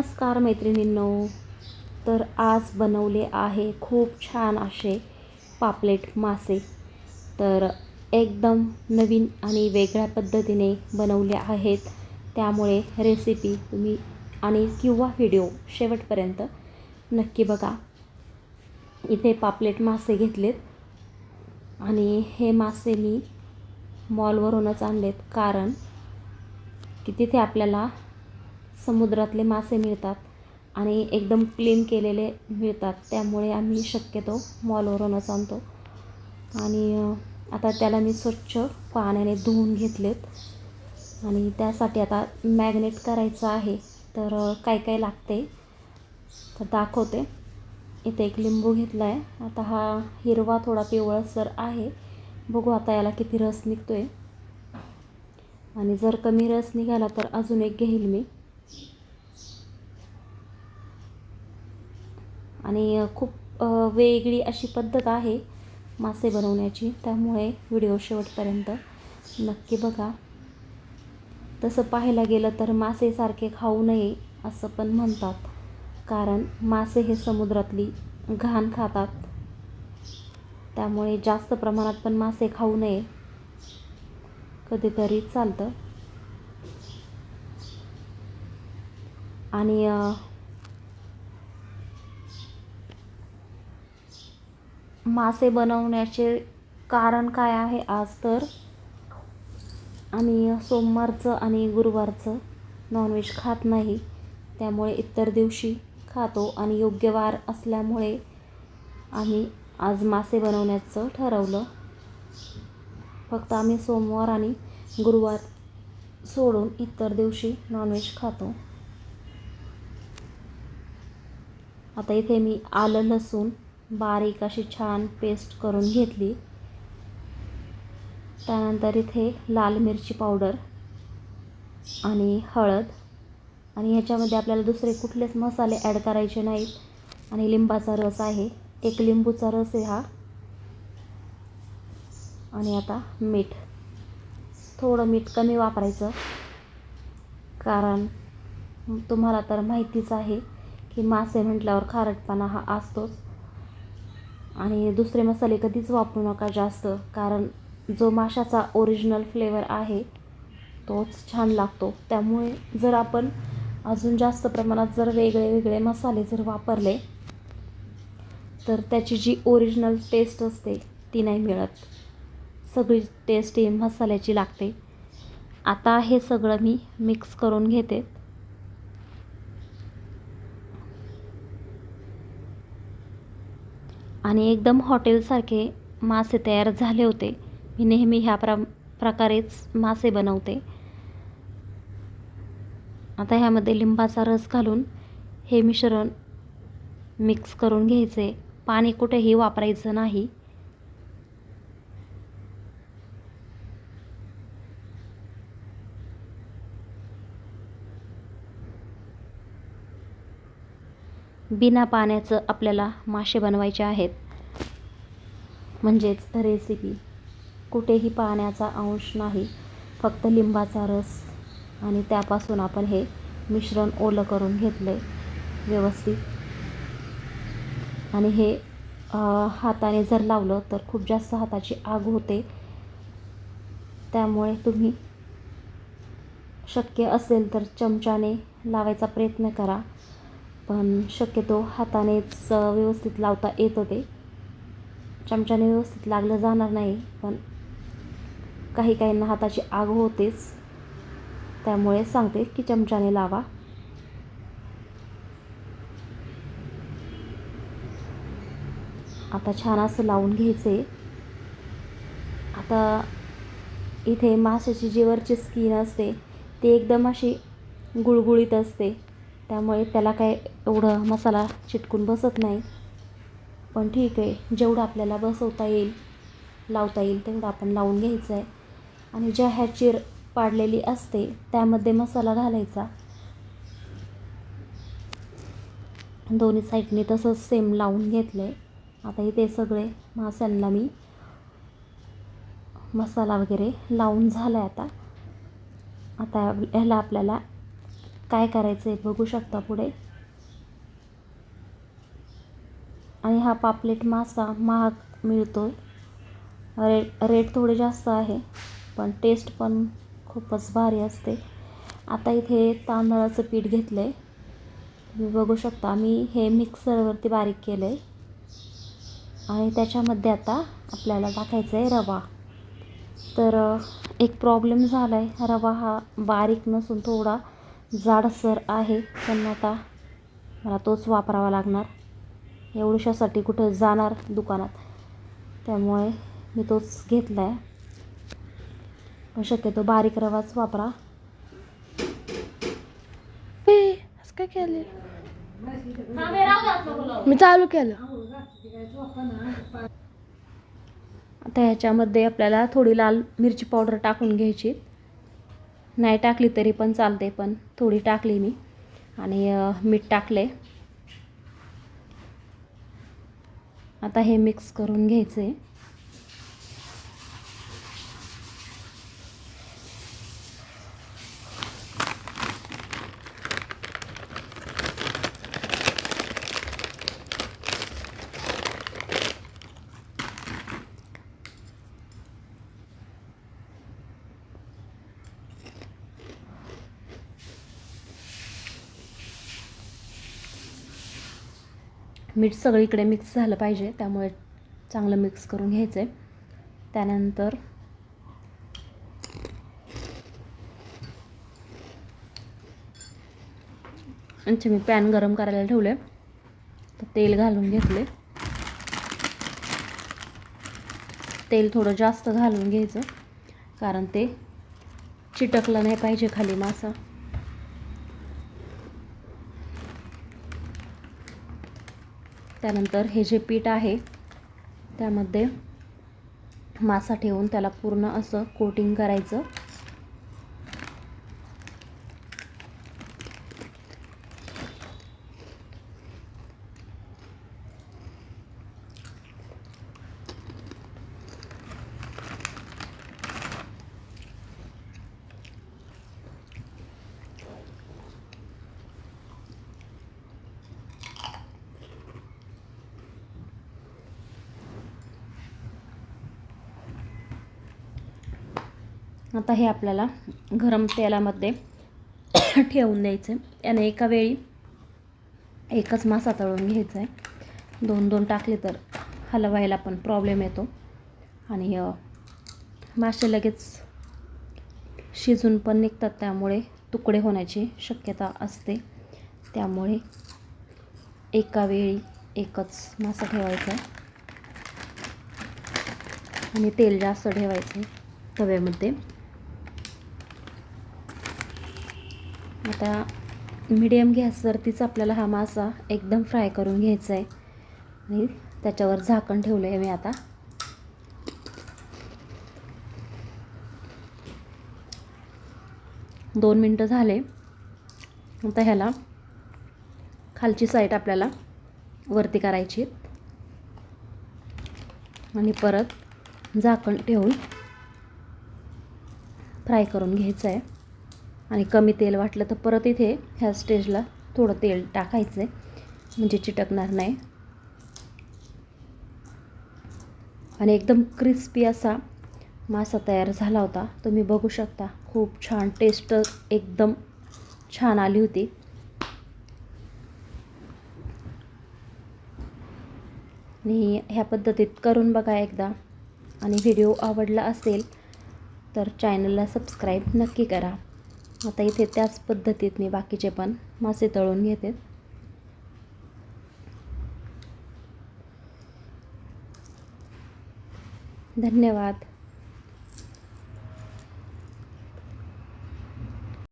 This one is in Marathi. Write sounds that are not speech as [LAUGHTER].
नमस्कार मैत्रिणींनो. तर आज बनवले आहे खूप छान असे पापलेट मासे. तर एकदम नवीन आणि वेगळ्या पद्धतीने बनवले आहेत. त्यामुळे रेसिपी तुम्ही आणि किंवा व्हिडिओ शेवटपर्यंत नक्की बघा. इथे पापलेट मासे घेतलेत. आणि हे मासे मी मॉलवरूनच आणलेत. कारण की तिथे आपल्याला समुद्रातले मासे मिळतात आणि एकदम क्लीन केलेले मिळतात. त्यामुळे आम्ही शक्यतो मॉलवरूनच आणतो. आणि आता त्याला मी स्वच्छ पाण्याने धुवून घेतलेत. आणि त्यासाठी आता मॅग्नेट करायचं आहे. तर काय काय लागते तर दाखवते. इथे एक लिंबू घेतला आहे आता हा हिरवा थोडा पिवळसर आहे. बघू आता याला किती रस निघतो आहे आणि जर कमी रस निघाला तर अजून एक घेईल मी. आणि खूप वेगळी अशी पद्धत आहे मासे बनवण्याची. त्यामुळे व्हिडिओ शेवटपर्यंत नक्की बघा. तसं पाहायला गेलं तर मासेसारखे खाऊ नये असं पण म्हणतात. कारण मासे हे समुद्रातली घाण खातात. त्यामुळे जास्त प्रमाणात पण मासे खाऊ नये. कधीतरी चालतं. आणि मासे बनवण्याचे कारण काय आहे आज तर? आम्ही सोमवारचं आणि गुरुवारचं नॉनव्हेज खात नाही. त्यामुळे इतर दिवशी खातो आणि योग्य वार असल्यामुळे आम्ही आज मासे बनवण्याचं ठरवलं. फक्त आम्ही सोमवार आणि गुरुवार सोडून इतर दिवशी नॉनव्हेज खातो. आता इथे मी आलं लसूण बारीक अशी छान पेस्ट करून घेतली. त्यानंतर इथे लाल मिरची पावडर आणि हळद. आणि ह्याच्यामध्ये आपल्याला दुसरे कुठलेच मसाले ॲड करायचे नाहीत. आणि लिंबाचा रस आहे. एक लिंबूचा रस आहे हा. आणि आता मीठ. थोडं मीठ कमी वापरायचं. कारण तुम्हाला तर माहितीच आहे की मासे म्हटल्यावर खारटपणा हा असतोच. आणि दुसरे मसाले कधीच वापरू नका जास्त कारण जो माशाचा ओरिजिनल फ्लेवर आहे तोच छान लागतो. त्यामुळे जर आपण अजून जास्त प्रमाणात जर वेगळे वेगळे मसाले जर वापरले तर त्याची जी ओरिजिनल टेस्ट असते ती नाही मिळत. सगळी टेस्ट ही मसाल्याची लागते. आता हे सगळं मी मिक्स करून घेते. आणि एकदम हॉटेलसारखे मासे तयार झाले होते. मी नेहमी ह्या प्र प्रकारेच मासे बनवते. आता ह्यामध्ये लिंबाचा रस घालून हे मिश्रण मिक्स करून घ्यायचे. पाणी कुठेही वापरायचं नाही. बिना पाण्याचं आपल्याला मासे बनवायचे आहेत. म्हणजेच रेसिपी कुठेही पाण्याचा अंश नाही फक्त लिंबाचा रस आणि त्यापासून आपण हे मिश्रण ओलं करून घेतलं आहे व्यवस्थित. आणि हे हाताने जर लावलं तर खूप जास्त हाताची आग होते. त्यामुळे तुम्ही शक्य असेल तर चमच्याने लावायचा प्रयत्न करा. पण शक्यतो हातानेच व्यवस्थित लावता येतं ते. चमच्याने व्यवस्थित लागलं जाणार नाही पण काही काहींना हाताची आग होतेच. त्यामुळे सांगते की चमच्याने लावा. आता छान असं लावून घ्यायचे आता इथे माशाची जी वरची स्किन असते ती एकदम अशी गुळगुळीत असते. त्यामुळे त्याला काय एवढं मसाला चिटकून बसत नाही. पण ठीक आहे जेवढं आपल्याला बसवता येईल लावता येईल तेवढं आपण लावून घ्यायचं आहे. आणि ज्या ह्या चिर पाडलेली असते त्यामध्ये मसाला घालायचा. दोन्ही साईडने तसंच सेम लावून घेतलं आहे आता इथे सगळे मास्यांना मी मसाला वगैरे लावून झाला आहे आता. आता ह्याला आपल्याला काय करायचं आहे बघू शकता पुढे. आणि हा पापलेट मासा महाग मिळतो रेट रेट थोडे जास्त आहे पण टेस्ट पण खूपच भारी असते. आता इथे तांदळाचं पीठ घेतलं आहे तुम्ही बघू शकता मी हे मिक्सरवरती बारीक केलं आहे आणि त्याच्यामध्ये आता आपल्याला टाकायचं आहे रवा. तर एक प्रॉब्लेम झाला आहे रवा हा बारीक नसून थोडा जाडसर आहे पण आता मला तोच वापरावा लागणार. एवढ्यासाठी कुठं जाणार दुकानात? त्यामुळे मी तोच घेतला आहे पण शक्यतो बारीक रवाच वापरा. असं काय केले मी चालू केलं. आता ह्याच्यामध्ये आपल्याला थोडी लाल मिरची पावडर टाकून घ्यायची. नाही टाकली तरी पण चालते पण थोडी टाकली मी. आणि मीठ टाकले आता हे मिक्स करून घ्यायचं आहे मीठ सगळीकडे मिक्स झालं पाहिजे त्यामुळे चांगलं मिक्स करून घ्यायचं आहे त्यानंतर अच्छा मी पॅन गरम करायला ठेवले तर तेल घालून घेतले तेल थोडं जास्त घालून घ्यायचं कारण ते चिटकलं नाही पाहिजे खाली मासा. त्यानंतर हे जे पीठ आहे त्यामध्ये मासा ठेवून त्याला पूर्ण असं कोटिंग करायचं. आता हे आपल्याला गरम तेलामध्ये [COUGHS] ठेवून द्यायचं आहे याने एका वेळी एकच मासा तळून घ्यायचा आहे दोन दोन टाकले तर हलवायला पण प्रॉब्लेम येतो. आणि मासे लगेच शिजून पण निघतात. त्यामुळे तुकडे होण्याची शक्यता असते. त्यामुळे एका वेळी एकच मासा ठेवायचा आहे आणि तेल जास्त ठेवायचं आहे तव्यामध्ये. आता मिडियम गॅसवरतीच आपल्याला हा मासा एकदम फ्राय करून घ्यायचा आहे. आणि त्याच्यावर झाकण ठेवलं आहे मी आता. दोन मिनटं झाले. आता ह्याला खालची साईड आपल्याला वरती करायची आणि परत झाकण ठेवून फ्राय करून घ्यायचं आहे. आणि कमी तेल वाटलं तर परत इथे ह्या स्टेजला थोडं तेल टाकायचं आहे म्हणजे चिटकणार नाही. आणि एकदम क्रिस्पी असा मासा तयार झाला होता. तुम्ही बघू शकता. खूप छान टेस्ट एकदम छान आली होती. आणि ह्या पद्धतीत करून बघा एकदा. आणि व्हिडिओ आवडला असेल तर चॅनलला सबस्क्राईब नक्की करा. आता इथे त्याच पद्धतीत मी बाकीचे पण मासे तळून घेते धन्यवाद.